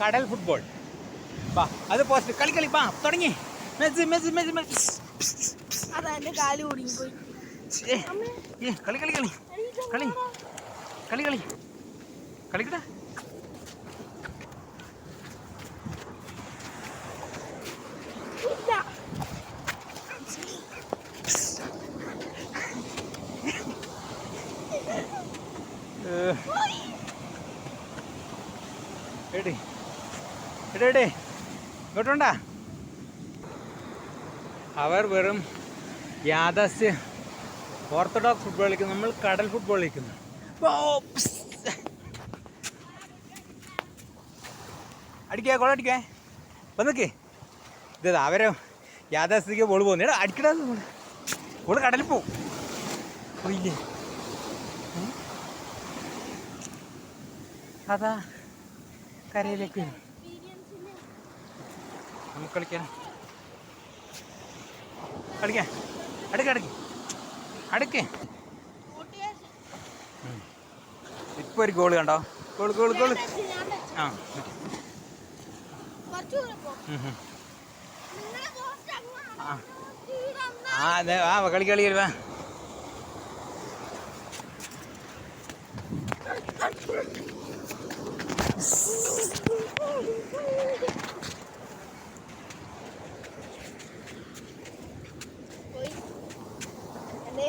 കടൽ ഫുട്ബോൾ വാ അത് പോസ്റ്റ്. കളി കളി വാ തുടങ്ങി. Messi Messi Messi Messi. കാൽ കുടുങ്ങി പോയി. ഏ, ഏ, കളി കളി കളി. കളി കളി കളി. കളിക്കട്ടെ ഇല്ല. എടി എടി ഇങ്ങോട്ടുണ്ടാ? അവർ വെറും യാഥാസ്ഥ്യ ഓർത്തഡോക്സ് ഫുട്ബോൾ കളിക്കുന്നു. നമ്മൾ കടൽ ഫുട്ബോൾ കളിക്കുന്നു. അടിക്കേ കൊള്ള അടിക്കാ. വന്നിക്കേ ഇത് അവരെ യാഥാസ്ഥിതിക്ക് ബോൾ പോകുന്നു. എടാ അടിക്കടാ. ബോൾ കടലിൽ പോവും? അതാ കരയിലേക്ക് വരും. നമുക്ക് കളിക്കാൻ കളിക്കാൻ അടുക്ക അടുക്ക്. അടുക്ക്. ഇപ്പൊ ഒരു ഗോൾ കണ്ടോ? ഗോൾ ഗോൾ ഗോൾ ആ. ആ. അതെ ആ കളി കളി കളി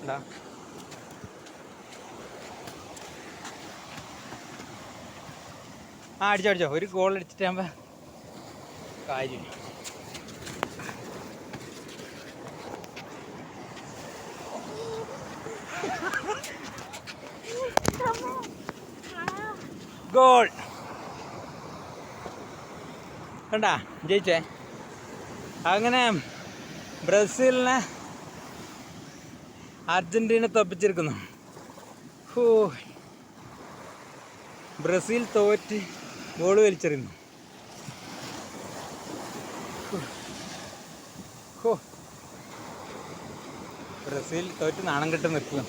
എന്താ ആ അടിച്ചോ അടിച്ചോ. ഒരു ഗോൾ അടിച്ചിട്ടാകുമ്പോ കാര്യം. ഗോൾ കണ്ട ജയിച്ചേ. അങ്ങനെ ബ്രസീലിനെ അർജന്റീന തോപ്പിച്ചിരിക്കുന്നു. ഹോ. ബ്രസീൽ തോറ്റ് ഗോൾ വലിച്ചെറിയുന്നു. ഹോ. ബ്രസീൽ തോറ്റ് നാണം കെട്ട് നിൽക്കുന്നു.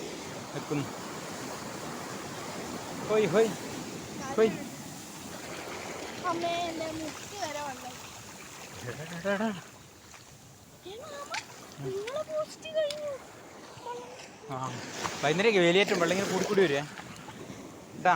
നിൽക്കുന്നു. ഹോയ് ഹോയ് ഹോയ്. നിങ്ങളെ പോസ്റ്റ് കഴിഞ്ഞു. ആ. വൈകുന്നേരമൊക്കെ വേലിയേറ്റം വെള്ളം ഇങ്ങനെ കൂടി കൂടി വരുവേ കേട്ടാ